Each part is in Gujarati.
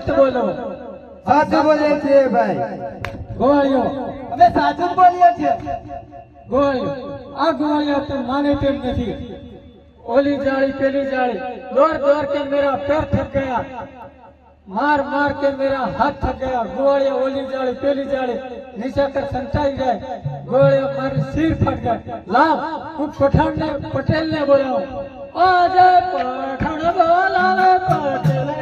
સત બોલો. સાચું બોલીએ છીએ ભાઈ. ગોળીઓ અમે સાચું બોલીએ છીએ. ગોળીઓ આ ગોળીઓ તો માને તેમ નથી. ઓલી જાળી પેલી જાળી દોર દોર કે મેરા પેર થક ગયા. માર માર કે મેરા હાથ થક ગયા. ગોળે ઓલી જાળી પેલી જાળી નીચે કર સંતાઈ જાય. ગોળે પર શિર ફટ ગયા લાવ હું પઠાણ ને પટેલ ને બોલાવું. આજે પઠાણ બોલાવે પટેલ.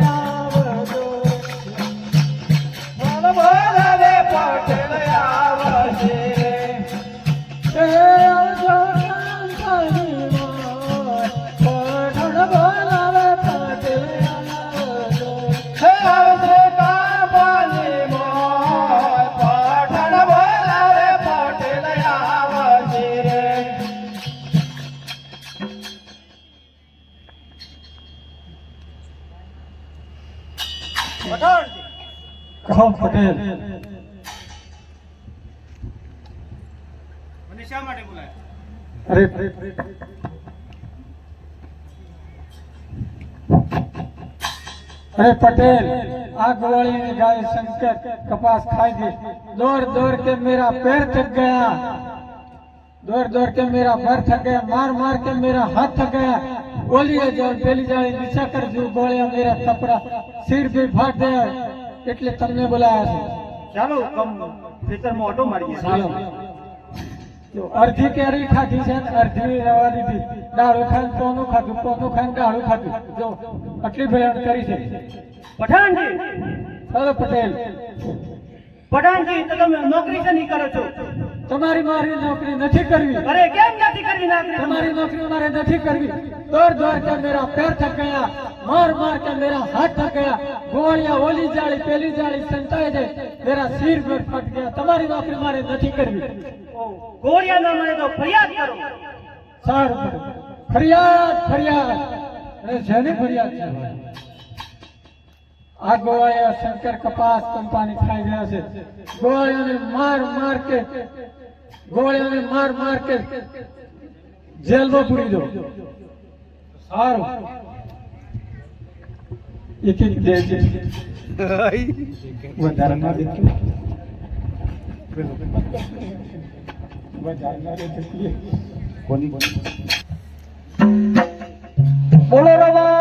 કહો પટેલ. મને શા માટે બોલાયા અરે અરે પટેલ આ ગોવાળી ની ગાય શંકર કપાસ ખાઈ ગઈ. દોડ દોડ કે મેરા પેર થક ગયા. દોડ દોડ કે મેરા ભર થક ગયા. માર માર કે મેરા હાથ થક ગયા. બોલીને જવાનું પેલી જાણી નિશાકર જીવ ગોળ્યા મેરા થપડા શીર ભી ફાટ ગયા એટલે તમને બોલાયા છે. ચાલો ખેતરમાં ઓટો મારીએ. ચાલો. અડધી કેરી ખાધી છે અડધી રવા દીધી. દાળો ખાન પોનું ખાધું પોનું ખાન દાળો ખાધું. જો આટલી ભેળ કરી છે. પઠાણજી! ચાલો પટેલ. પઠાણજી તમે નોકરી છે નહીં કરો છો? તમારી મારી નોકરી નથી કરવી. અરે કેમ નથી કરવી તમારી નોકરી મારે નથી કરવી. દોડ દોડ કે મેરા પેર થક ગયા માર માર કે મેરા હાથ થક ગયા. ગોળિયા ઓલી જાળી પેલી જાળી સંતાય જાય મેરા શીર પર ફટ ગયા. તમારી નોકરી મારે નથી કરવી. ગોળિયા ના મળે તો ફરિયાદ કરો. સર ફરિયાદ ફરિયાદ. અરે જેની ફરિયાદ છે આ ગોવાળિયા શંકર કપાસ કંપાની ખાઈ ગયા છે. ગોવાળિયાને માર માર કે ગોવાળિયાને માર માર કે જેલમાં પૂરી દો. સારું. એક એક દે છે વધારે ના દેતો વધારે ના દેતો બોલો રવા.